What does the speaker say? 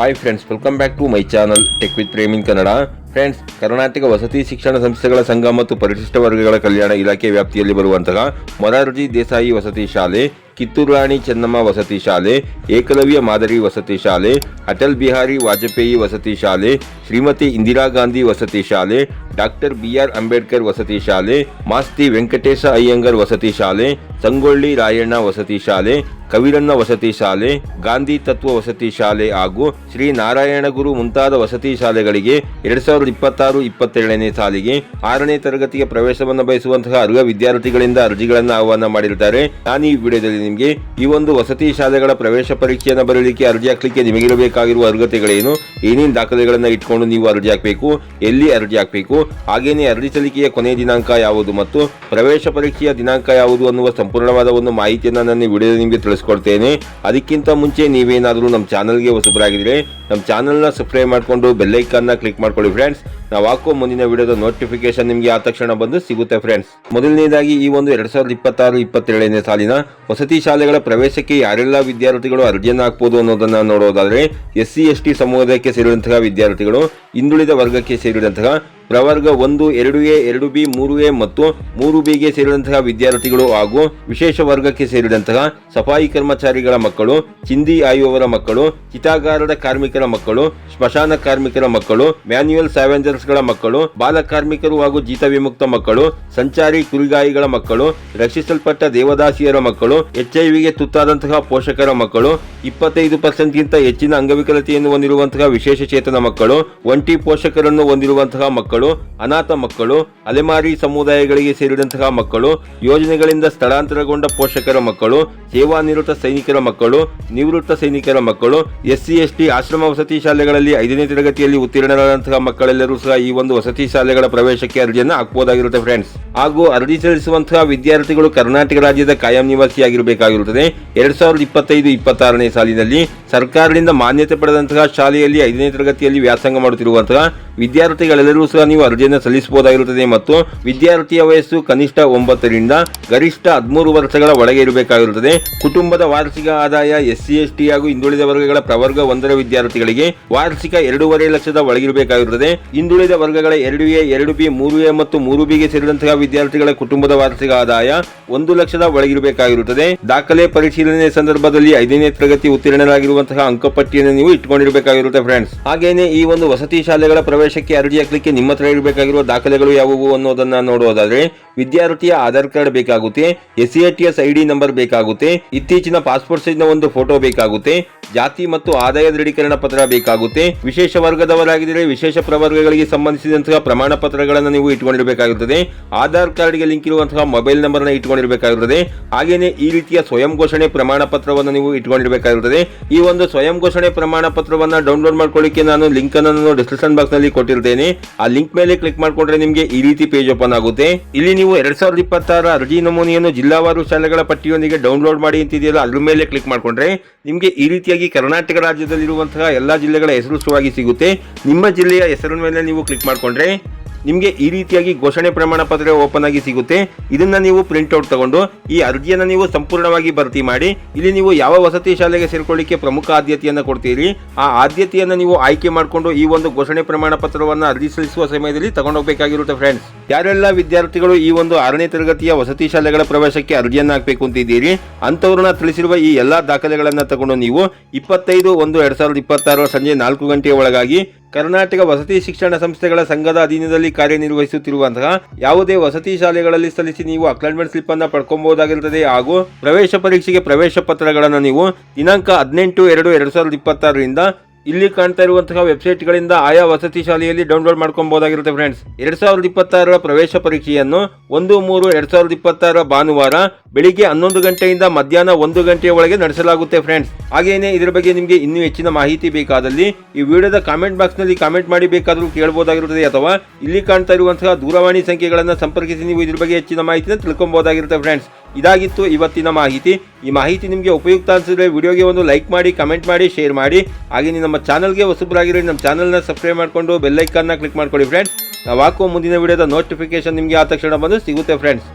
Hi friends welcome back to my channel tech with Prem in Kannada friends Karnataka ವಸತಿ ಶಿಕ್ಷಣ ಸಂಸ್ಥೆಗಳ ಸಂಘ ಮತ್ತು ಪರಿಶಿಷ್ಟ ವರ್ಗಗಳ ಕಲ್ಯಾಣ ಇಲಾಖೆ ವ್ಯಾಪ್ತಿಯಲ್ಲಿ ಬರುವಂತಹ ಮೊರಾರ್ಜಿ ದೇಸಾಯಿ ವಸತಿ ಶಾಲೆ ಕಿತ್ತೂರು ರಾಣಿ ಚೆನ್ನಮ್ಮ ವಸತಿ ಶಾಲೆ ಏಕಲವ್ಯ ಮಾದರಿ ವಸತಿ ಶಾಲೆ ಅಟಲ್ ಬಿಹಾರಿ ವಾಜಪೇಯಿ ವಸತಿ ಶಾಲೆ ಶ್ರೀಮತಿ ಇಂದಿರಾ ಗಾಂಧಿ ವಸತಿ ಶಾಲೆ ಡಾಕ್ಟರ್ ಬಿಆರ್ ಅಂಬೇಡ್ಕರ್ ವಸತಿ ಶಾಲೆ ಮಾಸ್ತಿ ವೆಂಕಟೇಶ ಅಯ್ಯಂಗರ್ ವಸತಿ ಶಾಲೆ ಸಂಗೊಳ್ಳಿ ರಾಯಣ್ಣ ವಸತಿ ಶಾಲೆ ಕವಿರಣ್ಣ ವಸತಿ ಶಾಲೆ, ಗಾಂಧಿ ತತ್ವ ವಸತಿ ಶಾಲೆ ಹಾಗೂ ಶ್ರೀ ನಾರಾಯಣಗುರು ಮುಂತಾದ ವಸತಿ ಶಾಲೆಗಳಿಗೆ ಎರಡ್ ಸಾವಿರದ ಇಪ್ಪತ್ತಾರು ಇಪ್ಪತ್ತೇಳನೇ ಸಾಲಿಗೆ ಆರನೇ ತರಗತಿಗೆ ಪ್ರವೇಶವನ್ನು ಬಯಸುವಂತಹ ಅರ್ಹ ವಿದ್ಯಾರ್ಥಿಗಳಿಂದ ಅರ್ಜಿಗಳನ್ನು ಆಹ್ವಾನ ಮಾಡಿರುತ್ತಾರೆ ನಾನು ಈ ವಿಡಿಯೋದಲ್ಲಿ ನಿಮಗೆ ಈ ಒಂದು ವಸತಿ ಶಾಲೆಗಳ ಪ್ರವೇಶ ಪರೀಕ್ಷೆಯನ್ನು ಬರಲಿಕ್ಕೆ ಅರ್ಜಿ ಹಾಕಲಿಕ್ಕೆ ನಿಮಗಿರಬೇಕಾಗಿರುವ ಅರ್ಹತೆಗಳೇನು, ಏನೇನು ದಾಖಲೆಗಳನ್ನು ಇಟ್ಕೊಂಡು ನೀವು ಅರ್ಜಿ ಹಾಕಬೇಕು, ಎಲ್ಲಿ ಅರ್ಜಿ ಹಾಕಬೇಕು, ಹಾಗೇನೇ ಅರ್ಜಿ ಸಲ್ಲಿಕೆಯ ಕೊನೆಯ ದಿನಾಂಕ ಯಾವುದು ಮತ್ತು ಪ್ರವೇಶ ಪರೀಕ್ಷೆಯ ದಿನಾಂಕ ಯಾವುದು ಅನ್ನುವ ಸಂಪೂರ್ಣವಾದ ಒಂದು ಮಾಹಿತಿಯನ್ನು ನಾನು ವಿಡಿಯೋದಲ್ಲಿ ನಿಮಗೆ ತಿಳಿಸ್ಕೊಡ್ತೇನೆ ಅದಕ್ಕಿಂತ ಮುಂಚೆ ನೀವೇನಾದರೂ ನಮ್ಮ ಚಾನಲ್ಗೆ ಹೊಸಬರಾಗಿದ್ರೆ, ನಮ್ಮ ಚಾನಲ್ನ ಸಬ್ಸ್ಕ್ರೈಬ್ ಮಾಡಿಕೊಂಡು ಬೆಲ್ಲೈಕನ್ನ ಕ್ಲಿಕ್ ಮಾಡ್ಕೊಳ್ಳಿ ಫ್ರೆಂಡ್ಸ್. ನಾವು ಹಾಕೋ ಮುಂದಿನ ವಿಡಿಯೋದ ನೋಟಿಫಿಕೇಶನ್ ನಿಮಗೆ ಆ ತಕ್ಷಣ ಬಂದು ಸಿಗುತ್ತೆ ಫ್ರೆಂಡ್ಸ್. ಮೊದಲನೇದಾಗಿ ಈ ಒಂದು ಎರಡು ಸಾವಿರದ ಇಪ್ಪತ್ತಾರು, ಇಪ್ಪತ್ತೇಳನೇ ಸಾಲಿನ ವಸತಿ ಶಾಲೆಗಳ ಪ್ರವೇಶಕ್ಕೆ ಯಾರೆಲ್ಲ ವಿದ್ಯಾರ್ಥಿಗಳು ಅರ್ಜಿಯನ್ನು ಹಾಕ್ಬೋದು ಅನ್ನೋದನ್ನು ನೋಡೋದಾದರೆ ಎಸ್ ಸಿ ಎಸ್ ಟಿ ಸಮುದಾಯಕ್ಕೆ ಸೇರಿದಂತಹ ವಿದ್ಯಾರ್ಥಿಗಳು, ಹಿಂದುಳಿದ ವರ್ಗಕ್ಕೆ ಸೇರಿದಂತಹ ಪ್ರವರ್ಗ ಒಂದು, ಎರಡು ಎ, ಎರಡು ಬಿ, ಮೂರು ಎ ಮತ್ತು ಮೂರು ಬಿಗೆ ಸೇರಿದಂತಹ ವಿದ್ಯಾರ್ಥಿಗಳು ಹಾಗೂ ವಿಶೇಷ ವರ್ಗಕ್ಕೆ ಸೇರಿದಂತಹ ಸಫಾಯಿ ಕರ್ಮಚಾರಿಗಳ ಮಕ್ಕಳು, ಚಿಂದಿ ಆಯುವವರ ಮಕ್ಕಳು, ಚಿತಾಗಾರದ ಕಾರ್ಮಿಕರ ಮಕ್ಕಳು, ಸ್ಮಶಾನ ಕಾರ್ಮಿಕರ ಮಕ್ಕಳು, ಮ್ಯಾನ್ಯುಯಲ್ ಸ್ಯಾವೆಂಜರ್ಸ್ಗಳ ಮಕ್ಕಳು, ಬಾಲ ಕಾರ್ಮಿಕರು ಹಾಗೂ ಜೀತ ವಿಮುಕ್ತ ಮಕ್ಕಳು, ಸಂಚಾರಿ ಕುರಿಗಾಯಿಗಳ ಮಕ್ಕಳು, ರಕ್ಷಿಸಲ್ಪಟ್ಟ ದೇವದಾಸಿಯರ ಮಕ್ಕಳು ಎಚ್ಐವಿಗೆ ತುತ್ತಾದಂತಹ ಪೋಷಕರ ಮಕ್ಕಳು, ಇಪ್ಪತ್ತೈದು ಪರ್ಸೆಂಟ್ಗಿಂತ ಹೆಚ್ಚಿನ ಅಂಗವಿಕಲತೆಯನ್ನು ಹೊಂದಿರುವಂತಹ ವಿಶೇಷ ಚೇತನ ಮಕ್ಕಳು, ಒಂಟಿ ಪೋಷಕರನ್ನು ಹೊಂದಿರುವಂತಹ ಮಕ್ಕಳು ಅನಾಥ ಮಕ್ಕಳು, ಅಲೆಮಾರಿ ಸಮುದಾಯಗಳಿಗೆ ಸೇರಿದಂತಹ ಮಕ್ಕಳು, ಯೋಜನೆಗಳಿಂದ ಸ್ಥಳಾಂತರಗೊಂಡ ಪೋಷಕರ ಮಕ್ಕಳು ಸೇವಾನಿವೃತ್ತ ಸೈನಿಕರ ಮಕ್ಕಳು, ನಿವೃತ್ತ ಸೈನಿಕರ ಮಕ್ಕಳು, ಎಸ್ಸಿ, ಎಸ್ಟಿ ಆಶ್ರಮ ವಸತಿ ಶಾಲೆಗಳಲ್ಲಿ ಐದನೇ ತರಗತಿಯಲ್ಲಿ ಉತ್ತೀರ್ಣರಾದಂತಹ ಮಕ್ಕಳೆಲ್ಲರೂ ಸಹ ಈ ಒಂದು ವಸತಿ ಶಾಲೆಗಳ ಪ್ರವೇಶಕ್ಕೆ ಅರ್ಜಿಯನ್ನು ಹಾಕಬಹುದಾಗಿರುತ್ತೆ ಫ್ರೆಂಡ್ಸ್ ಹಾಗೂ ಅರ್ಜಿ ಸಲ್ಲಿಸುವಂತಹ ವಿದ್ಯಾರ್ಥಿಗಳು ಕರ್ನಾಟಕ ರಾಜ್ಯದ ಕಾಯಂ ನಿವಾಸಿಯಾಗಿರಬೇಕಾಗಿರುತ್ತದೆ. ಎರಡ್ ಸಾವಿರದ ಇಪ್ಪತ್ತೈದು, ಇಪ್ಪತ್ತಾರನೇ ಸಾಲಿನಲ್ಲಿ ಸರ್ಕಾರದಿಂದ ಮಾನ್ಯತೆ ಪಡೆದಂತಹ ಶಾಲೆಯಲ್ಲಿ ಐದನೇ ತರಗತಿಯಲ್ಲಿ ವ್ಯಾಸಂಗ ಮಾಡುತ್ತಿರುವಂತಹ ವಿದ್ಯಾರ್ಥಿಗಳೆಲ್ಲರೂ ಸಹ ನೀವು ಅರ್ಜಿಯನ್ನು ಸಲ್ಲಿಸಬಹುದಾಗಿರುತ್ತದೆ ಮತ್ತು ವಿದ್ಯಾರ್ಥಿಯ ವಯಸ್ಸು ಕನಿಷ್ಠ ಒಂಬತ್ತರಿಂದ ಗರಿಷ್ಠ ಹದಿಮೂರು ವರ್ಷಗಳ ಒಳಗೆ ಇರಬೇಕಾಗಿರುತ್ತದೆ. ಕುಟುಂಬದ ವಾರ್ಷಿಕ ಆದಾಯ ಎಸ್ ಸಿ ಎಸ್ ಟಿ ಹಾಗೂ ಹಿಂದುಳಿದ ವರ್ಗಗಳ ಪ್ರವರ್ಗ ಒಂದರ ವಿದ್ಯಾರ್ಥಿಗಳಿಗೆ ವಾರ್ಷಿಕ ಎರಡೂವರೆ ಲಕ್ಷದ ಒಳಗಿರಬೇಕಾಗಿರುತ್ತದೆ ಹಿಂದುಳಿದ ವರ್ಗಗಳ ಎರಡು ಎ, ಎರಡು ಬಿ, ಮೂರು ಎ ಮತ್ತು ಮೂರು ಬಿಗೆ ಸೇರಿದಂತಹ ವಿದ್ಯಾರ್ಥಿಗಳ ಕುಟುಂಬದ ವಾರ್ಷಿಕ ಆದಾಯ ಒಂದು ಲಕ್ಷದ ಒಳಗಿರಬೇಕಾಗಿರುತ್ತದೆ ದಾಖಲೆ ಪರಿಶೀಲನೆ ಸಂದರ್ಭದಲ್ಲಿ ಐದನೇ ತರಗತಿ ಉತ್ತೀರ್ಣರಾಗಿರುವಂತಹ ಅಂಕಪಟ್ಟಿಯನ್ನು ನೀವು ಇಟ್ಕೊಂಡಿರಬೇಕಾಗಿರುತ್ತೆ ಫ್ರೆಂಡ್ಸ್ ಹಾಗೇನೆ ಈ ಒಂದು ವಸತಿ ಶಾಲೆಗಳ ಪ್ರವೇಶಕ್ಕೆ ಅರ್ಜಿ ಹಾಕ್ಲಿಕ್ಕೆ ನಿಮ್ಮ ಹತ್ರ ಇರಬೇಕಾಗಿರುವ ದಾಖಲೆಗಳು ಯಾವುವು ಅನ್ನೋದನ್ನ ನೋಡೋದಾದ್ರೆ ವಿದ್ಯಾರ್ಥಿಯ ಆಧಾರ್ ಕಾರ್ಡ್ ಬೇಕಾಗುತ್ತೆ, S C T S I number ಬೇಕಾಗುತ್ತೆ, ಇತ್ತೀಚಿನ ಪಾಸ್ಪೋರ್ಟ್ ಸೈಜ್ನ ಒಂದು ಫೋಟೋ ಬೇಕಾಗುತ್ತೆ, ಜಾತಿ ಮತ್ತು ಆದಾಯ ದೃಢೀಕರಣ ಪತ್ರ ಬೇಕಾಗುತ್ತೆ, ವಿಶೇಷ ವರ್ಗದವರಾಗಿದ್ದರೆ ವಿಶೇಷ ಪ್ರವರ್ಗಗಳಿಗೆ ಸಂಬಂಧಿಸಿದಂತಹ ಪ್ರಮಾಣ ಪತ್ರಗಳನ್ನು ನೀವು ಇಟ್ಕೊಂಡಿರಬೇಕಾಗುತ್ತದೆ ಆಧಾರ್ ಕಾರ್ಡ್ಗೆ ಲಿಂಕ್ ಇರುವಂತಹ ಮೊಬೈಲ್ ನಂಬರ್ನ ಇಟ್ಕೊಂಡಿರಬೇಕಾಗಿರುತ್ತದೆ ಹಾಗೇನೆ ಈ ರೀತಿಯ ಸ್ವಯಂ ಘೋಷಣೆ ಪ್ರಮಾಣ ಪತ್ರವನ್ನು ನೀವು ಇಟ್ಕೊಂಡಿರಬೇಕಾಗುತ್ತದೆ ಈ ಒಂದು ಸ್ವಯಂ ಘೋಷಣೆ ಪ್ರಮಾಣ ಪತ್ರವನ್ನು ಡೌನ್ಲೋಡ್ ಮಾಡ್ಕೊಳ್ಳಿಕ್ಕೆ ನಾನು ಲಿಂಕ್ ಅನ್ನು ಡಿಸ್ಕ್ರಿಪ್ಷನ್ ಬಾಕ್ಸ್ನಲ್ಲಿ ಕೊಟ್ಟಿರ್ತೇನೆ, ಆ ಲಿಂಕ್ ಮೇಲೆ ಕ್ಲಿಕ್ ಮಾಡ್ಕೊಂಡ್ರೆ ನಿಮಗೆ ಈ ರೀತಿ ಪೇಜ್ ಓಪನ್ ಆಗುತ್ತೆ, ಇಲ್ಲಿ ನೀವು ಎರಡ್ ಸಾವಿರದ ಇಪ್ಪತ್ತಾರ ಅರ್ಜಿ ನಮೂನೆಯನ್ನು ಜಿಲ್ಲಾವಾರು ಶಾಲೆಗಳ ಪಟ್ಟಿಯೊಂದಿಗೆ ಡೌನ್ಲೋಡ್ ಮಾಡಿ ಅಂತಿದೆಯಲ್ಲ? ಅದ್ರ ಮೇಲೆ ಕ್ಲಿಕ್ ಮಾಡಿಕೊಂಡ್ರೆ ನಿಮಗೆ ಈ ರೀತಿಯಾಗಿ ಕರ್ನಾಟಕ ರಾಜ್ಯದಲ್ಲಿರುವಂತಹ ಎಲ್ಲ ಜಿಲ್ಲೆಗಳ ಹೆಸರು ಸುವಾಗಿ ಸಿಗುತ್ತೆ. ನಿಮ್ಮ ಜಿಲ್ಲೆಯ ಹೆಸರಿನ ಮೇಲೆ ನೀವು ಕ್ಲಿಕ್ ಮಾಡ್ಕೊಂಡ್ರೆ ನಿಮಗೆ ಈ ರೀತಿಯಾಗಿ ಘೋಷಣೆ ಪ್ರಮಾಣ ಪತ್ರ ಓಪನ್ ಆಗಿ ಸಿಗುತ್ತೆ. ಇದನ್ನ ನೀವು ಪ್ರಿಂಟ್ಔಟ್ ತಗೊಂಡು, ಈ ಅರ್ಜಿಯನ್ನು ನೀವು ಸಂಪೂರ್ಣವಾಗಿ ಭರ್ತಿ ಮಾಡಿ, ಇಲ್ಲಿ ನೀವು ಯಾವ ವಸತಿ ಶಾಲೆಗೆ ಸೇರ್ಕೊಳ್ಳಿಕ್ಕೆ ಪ್ರಮುಖ ಆದ್ಯತೆಯನ್ನು ಕೊಡ್ತೀರಿ, ಆ ಆದ್ಯತೆಯನ್ನು ನೀವು ಆಯ್ಕೆ ಮಾಡಿಕೊಂಡು ಈ ಒಂದು ಘೋಷಣೆ ಪ್ರಮಾಣ ಪತ್ರವನ್ನು ಅರ್ಜಿ ಸಲ್ಲಿಸುವ ಸಮಯದಲ್ಲಿ ತಗೊಂಡೋಗಬೇಕಾಗಿರುತ್ತೆ ಫ್ರೆಂಡ್ಸ್ ಯಾರೆಲ್ಲ ವಿದ್ಯಾರ್ಥಿಗಳು ಈ ಒಂದು ಆರನೇ ತರಗತಿಯ ವಸತಿ ಶಾಲೆಗಳ ಪ್ರವೇಶಕ್ಕೆ ಅರ್ಜಿಯನ್ನು ಹಾಕಬೇಕು ಅಂತಿದ್ದೀರಿ, ಅಂಥವ್ರನ್ನ ತಿಳಿಸಿರುವ ಈ ಎಲ್ಲ ದಾಖಲೆಗಳನ್ನು ತಗೊಂಡು ನೀವು ಇಪ್ಪತ್ತೈದು ಒಂದು ಎರಡು ಸಾವಿರದ ಇಪ್ಪತ್ತಾರರ ಸಂಜೆ ನಾಲ್ಕು ಗಂಟೆಯ ಒಳಗಾಗಿ ಕರ್ನಾಟಕ ವಸತಿ ಶಿಕ್ಷಣ ಸಂಸ್ಥೆಗಳ ಸಂಘದ ಅಧೀನದಲ್ಲಿ ಕಾರ್ಯನಿರ್ವಹಿಸುತ್ತಿರುವಂತಹ ಯಾವುದೇ ವಸತಿ ಶಾಲೆಗಳಲ್ಲಿ ಸಲ್ಲಿಸಿ ನೀವು ಅಕ್ಲಾಟ್ಮೆಂಟ್ ಸ್ಲಿಪ್ ಅನ್ನು ಪಡ್ಕೊಬಹುದಾಗಿರುತ್ತದೆ ಹಾಗೂ ಪ್ರವೇಶ ಪರೀಕ್ಷೆಗೆ ಪ್ರವೇಶ ಪತ್ರಗಳನ್ನು ನೀವು ದಿನಾಂಕ ಹದಿನೆಂಟು ಎರಡು ಎರಡು ಸಾವಿರದ ಇಪ್ಪತ್ತಾರರಿಂದ ಇಲ್ಲಿ ಕಾಣ್ತಾ ಇರುವಂತಹ ವೆಬ್ಸೈಟ್ಗಳಿಂದ ಆಯಾ ವಸತಿ ಶಾಲೆಯಲ್ಲಿ ಡೌನ್ಲೋಡ್ ಮಾಡ್ಕೊಬಹುದಾಗಿರುತ್ತೆ ಫ್ರೆಂಡ್ಸ್. ಎರಡ್ ಸಾವಿರದ ಇಪ್ಪತ್ತಾರರ ಪ್ರವೇಶ ಪರೀಕ್ಷೆಯನ್ನು ಒಂದು ಮೂರು ಎರಡ್ ಸಾವಿರದ ಇಪ್ಪತ್ತಾರ ಭಾನುವಾರ ಬೆಳಿಗ್ಗೆ ಹನ್ನೊಂದು ಗಂಟೆಯಿಂದ ಮಧ್ಯಾಹ್ನ ಒಂದು ಗಂಟೆಯ ಒಳಗೆ ನಡೆಸಲಾಗುತ್ತೆ ಫ್ರೆಂಡ್ಸ್. ಹಾಗೇನೆ ಇದರ ಬಗ್ಗೆ ನಿಮಗೆ ಇನ್ನೂ ಹೆಚ್ಚಿನ ಮಾಹಿತಿ ಬೇಕಾದಲ್ಲಿ ಈ ವಿಡಿಯೋದ ಕಾಮೆಂಟ್ ಬಾಕ್ಸ್ನಲ್ಲಿ ಕಾಮೆಂಟ್ ಮಾಡಿ ಬೇಕಾದರೂ ಕೇಳಬಹುದಾಗಿರುತ್ತದೆ ಅಥವಾ ಇಲ್ಲಿ ಕಾಣ್ತಾ ಇರುವಂತಹ ದೂರವಾಣಿ ಸಂಖ್ಯೆಗಳನ್ನು ಸಂಪರ್ಕಿಸಿ ನೀವು ಇದರ ಬಗ್ಗೆ ಹೆಚ್ಚಿನ ಮಾಹಿತಿನ ತಿಳ್ಕೊಬಹುದಾಗಿರುತ್ತೆ ಫ್ರೆಂಡ್ಸ್. ಇದಾಗಿತ್ತು ಇವತ್ತಿನ ಮಾಹಿತಿ. ಈ ಮಾಹಿತಿ ನಿಮಗೆ ಉಪಯುಕ್ತ ಅನಿಸಿದ್ರೆ ವಿಡಿಯೋಗೆ ಒಂದು ಲೈಕ್ ಮಾಡಿ, ಕಮೆಂಟ್ ಮಾಡಿ, ಶೇರ್ ಮಾಡಿ. ಹಾಗೆ ನಮ್ಮ ಚಾನಲ್ಗೆ ಹೊಸಬರಾಗಿರೋ ನಮ್ಮ ಚಾನಲ್ನ ಸಬ್ಸ್ಕ್ರೈಬ್ ಮಾಡಿಕೊಂಡು ಬೆಲ್ಲೈಕನ್ನ ಕ್ಲಿಕ್ ಮಾಡ್ಕೊಳ್ಳಿ ಫ್ರೆಂಡ್ಸ್ ನಾವು ಹಾಕುವ ಮುಂದಿನ ವಿಡಿಯೋದ ನೋಟಿಫಿಕೇಶನ್ ನಿಮಗೆ ಆ ತಕ್ಷಣ ಬಂದು ಸಿಗುತ್ತೆ ಫ್ರೆಂಡ್ಸ್